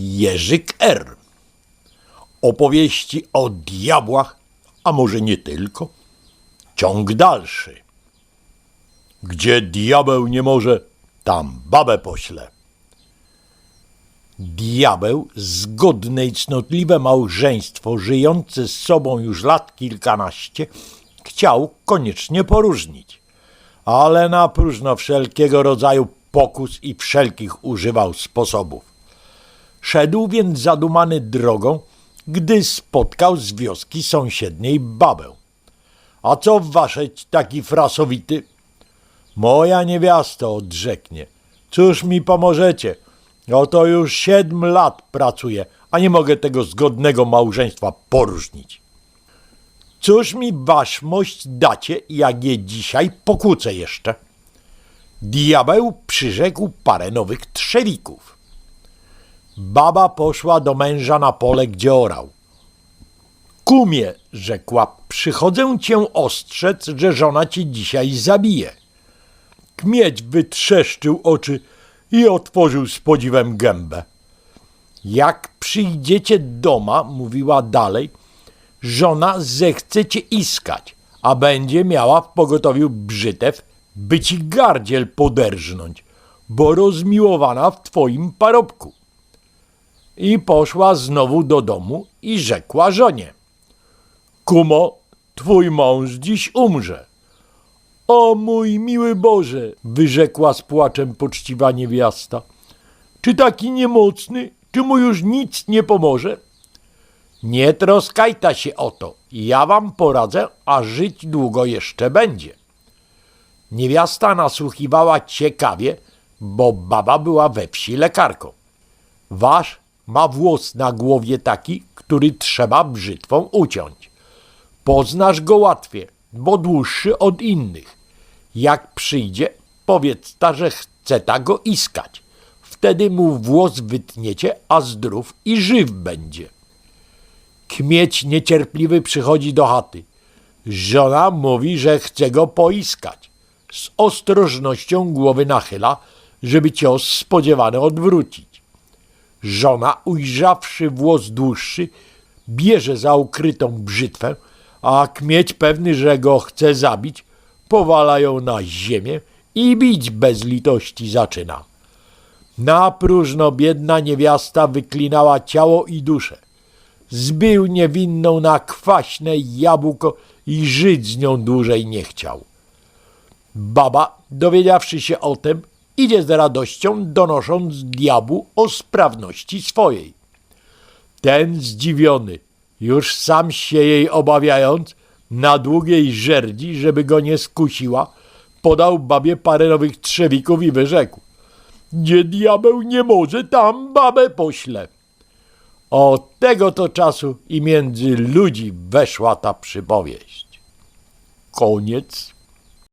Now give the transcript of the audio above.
Jerzyk R. Opowieści o diabłach, a może nie tylko. Ciąg dalszy. Gdzie diabeł nie może, tam babę pośle. Diabeł, zgodne i cnotliwe małżeństwo, żyjące z sobą już lat kilkanaście, chciał koniecznie poróżnić, ale na próżno wszelkiego rodzaju pokus i wszelkich używał sposobów. Szedł więc zadumany drogą, gdy spotkał z wioski sąsiedniej babę. A co waszeć taki frasowity? Moja niewiasta odrzeknie. Cóż mi pomożecie? Oto już siedm lat pracuję, a nie mogę tego zgodnego małżeństwa poróżnić. Cóż mi waszmość dacie, jak je dzisiaj pokłócę jeszcze? Diabeł przyrzekł parę nowych trzewików. Baba poszła do męża na pole, gdzie orał. Kumie, rzekła, przychodzę cię ostrzec, że żona cię dzisiaj zabije. Kmieć wytrzeszczył oczy i otworzył z podziwem gębę. Jak przyjdziecie doma, mówiła dalej, żona zechce cię iskać, a będzie miała w pogotowiu brzytew, by ci gardziel poderżnąć, bo rozmiłowana w twoim parobku. I poszła znowu do domu i rzekła żonie. Kumo, twój mąż dziś umrze. O mój miły Boże, wyrzekła z płaczem poczciwa niewiasta. Czy taki niemocny, czy mu już nic nie pomoże? Nie troskajta się o to, ja wam poradzę, a żyć długo jeszcze będzie. Niewiasta nasłuchiwała ciekawie, bo baba była we wsi lekarką. Wasz ma włos na głowie taki, który trzeba brzytwą uciąć. Poznasz go łatwiej, bo dłuższy od innych. Jak przyjdzie, powiedz ta, że chce ta go iskać. Wtedy mu włos wytniecie, a zdrów i żyw będzie. Kmieć niecierpliwy przychodzi do chaty. Żona mówi, że chce go poiskać. Z ostrożnością głowy nachyla, żeby cios spodziewany odwrócić. Żona, ujrzawszy włos dłuższy, bierze za ukrytą brzytwę, a kmieć pewny, że go chce zabić, powala ją na ziemię i bić bez litości zaczyna. Na próżno biedna niewiasta wyklinała ciało i duszę. Zbył niewinną na kwaśne jabłko i żyć z nią dłużej nie chciał. Baba, dowiedziawszy się o tym, idzie z radością, donosząc diabłu o sprawności swojej. Ten zdziwiony, już sam się jej obawiając, na długiej żerdzi, żeby go nie skusiła, podał babie parę nowych trzewików i wyrzekł. Gdzie diabeł nie może, tam babę pośle. Od tego to czasu i między ludzi weszła ta przypowieść. Koniec.